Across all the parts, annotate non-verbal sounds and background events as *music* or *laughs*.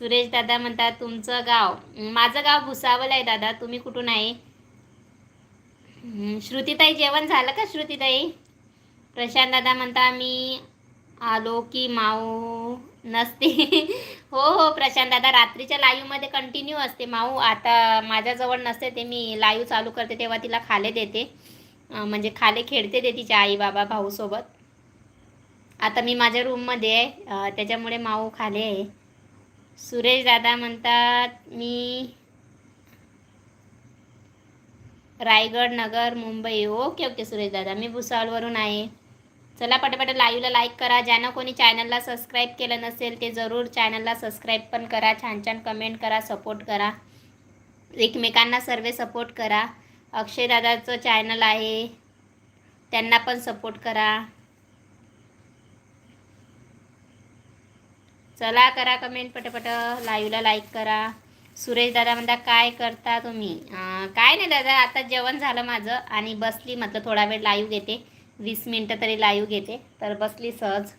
सुरेश दादा म्हणतात तुमचं गाव माझं गाव भुसावल आहे दादा तुम्ही कुठून आहे? श्रुतीताई जेवण झालं का श्रुतीताई? प्रशांत दादा म्हणता मी आलो की माऊ नसते. *laughs* हो हो प्रशांत दादा रात्रीच्या लाईव्हमध्ये कंटिन्यू असते माऊ. आता माझ्याजवळ नसते ते मी लाईव्ह चालू करते तेव्हा तिला खाले देते. म्हणजे खाले खेळते ते तिच्या आई बाबा भाऊसोबत. आता मी माझ्या रूममध्ये आहे त्याच्यामुळे माऊ खाले आहे. सुरेश दादा म्हणतात मी रायगड नगर मुंबई. ओके ओके सुरेश दादा मी भुसावळवरून आहे. चला पटापट लाईव्हला लाईक करा. ज्यानं कोणी चॅनलला सबस्क्राईब केलं नसेल ते जरूर चॅनलला सबस्क्राईब पण करा. छान छान कमेंट करा सपोर्ट करा. एकमेकांना सर्व सपोर्ट करा. अक्षय दादाचं चॅनल आहे त्यांना पण सपोर्ट करा. चला करा कमेंट पटपट. लाईव्हला लाईक करा. सुरेश दादा म्हणता काय करता तुम्ही? काय नाही दादा आता जेवण झालं माझं आणि बसली. म्हटलं थोडा वेळ लाईव्ह घेते. वीस मिनटं तरी लाईव्ह घेते. तर बसली सहज.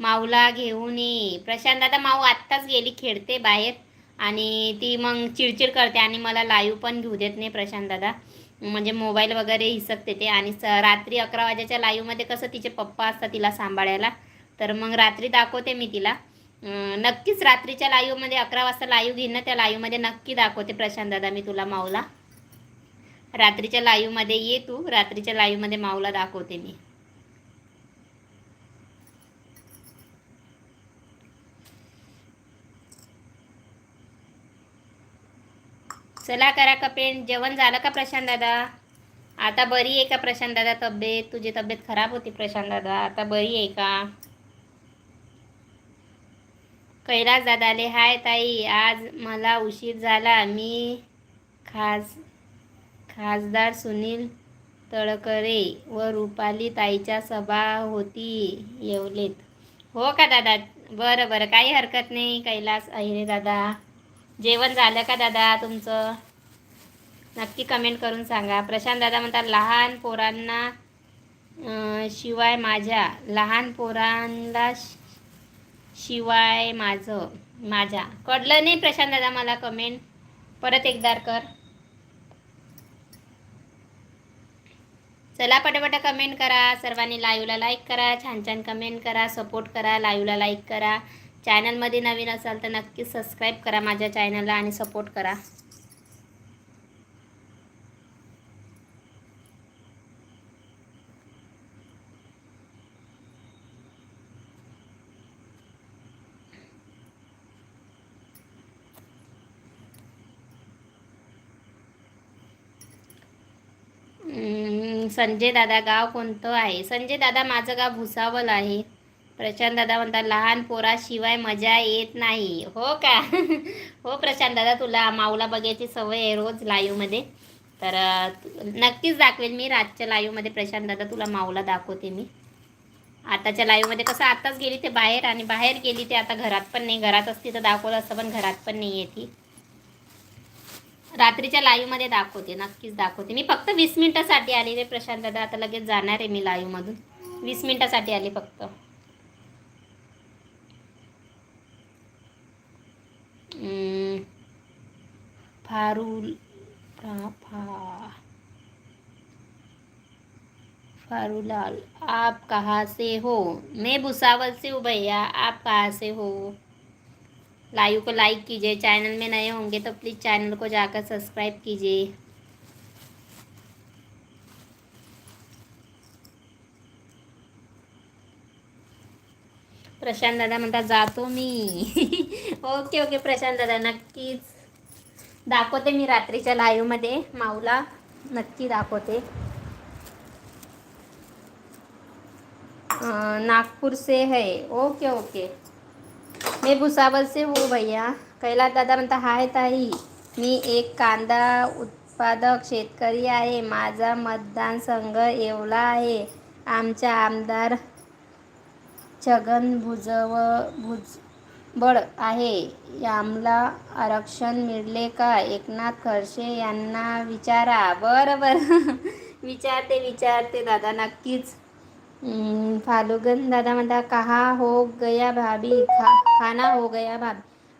माऊला घेऊन ये. प्रशांत दादा माऊ आत्ताच गेली खेळते बाहेर आणि ती मग चिडचिड करते आणि मला लाईव्ह पण घेऊ देत नाही प्रशांत दादा. म्हणजे मोबाईल वगैरे हिसकते ते आणि स रात्री अकरा वाजेच्या लाईव्हमध्ये कसं तिचे पप्पा असतात तिला सांभाळायला. तर मग रात्री दाखवते मी तिला. नक्कीच रात्रीच्या लाईव्हमध्ये अकरा वाजता लाईव्ह घेईन ना त्या लाईव्हमध्ये नक्की दाखवते प्रशांत दादा मी तुला माऊला. रात्रीच्या लाईव्हमध्ये ये तू रात्रीच्या लाईव्हमध्ये माऊला दाखवते मी. चला करा कपेंट जेवण झालं का प्रशांत दादा? आता बरी आहे का प्रशांत दादा तब्येत? तुझी तब्येत खराब होती प्रशांत दादा आता बरी आहे का? कैलास दादाले हाय ताई आज मला उशीर झाला. मी खास खासदार सुनील तळकरे व रुपाली ताईच्या सभा होती येवलेत. हो का दादा? बरं बरं. काही हरकत नाही कैलास अहिरे दादा. जेवण झालं का दादा तुमचं? नक्की कमेंट करून सांगा. प्रशांत दादा म्हणतात लहान पोरांना शिवाय माझ्या लहान पोरांना शि- शिवाय माझं माझ्या. कळलं नाही प्रशांत दादा मला कमेंट परत एकदा कर. चला पटापट कमेंट करा. सर्वांनी लाईव्हला लाईक करा. छान छान कमेंट करा. सपोर्ट करा. लाईव्हला लाईक करा. चॅनलमध्ये नवीन असाल तर नक्की सबस्क्राईब करा माझ्या चॅनलला आणि सपोर्ट करा. संजय दादा गाव कोणतं आहे? संजय दादा माझं गाव भुसावल आहे. प्रशांत दादा म्हणतात लहान पोराशिवाय मजा येत नाही. हो का? *laughs* हो प्रशांत दादा तुला माऊला बघायची सवय आहे रोज लाईव्हमध्ये. तर नक्कीच दाखवेल मी रातच्या लाईव्हमध्ये प्रशांत दादा तुला माऊला दाखवते मी. आताच्या लाईव्हमध्ये कसं आताच गेली ते बाहेर आणि बाहेर गेली ते आता घरात पण नाही. घरात असती तर दाखवलं असतं पण घरात पण नाही आहे ती. रात्रीच्या लाईव्हमध्ये दाखवते नक्कीच दाखवते. मी फक्त वीस मिनिटासाठी आली रे प्रशांत दादा आता लगेच जाणार आहे मी लाईव्हमधून वीस मिनिटासाठी आली फक्त. फारुल फा आप कहाँ से हो? मैं भुसावल से हूँ भैया आप कहाँ से हो? लाइव को लाइक कीजिए चैनल में नए होंगे तो प्लीज़ चैनल को जाकर सब्सक्राइब कीजिए। प्रशांत दादा म्हणतात जातो मी. *laughs* ओके ओके प्रशांत दादा नक्कीच. दाखवते मी रात्रीच्या लाईव्हमध्ये माऊला नक्की दाखवते. अं, नागपुर से है. ओके ओके मी भुसावळ से हो भैया। कैलास दादा म्हणता हाय ताई मी एक कांदा उत्पादक शेतकरी आहे. माझा मतदानसंघ येवला आहे. आमच्या आमदार छगन भुजव भुजबळ आहे. आम्हाला आरक्षण मिळले का? एकनाथ खडसे यांना विचारा. बरं बरं. *laughs* विचारते विचारते दादा नक्कीच. फालुगन दादा म्हणता कहा हो गया भाभी खा खाना हो गया भाभी.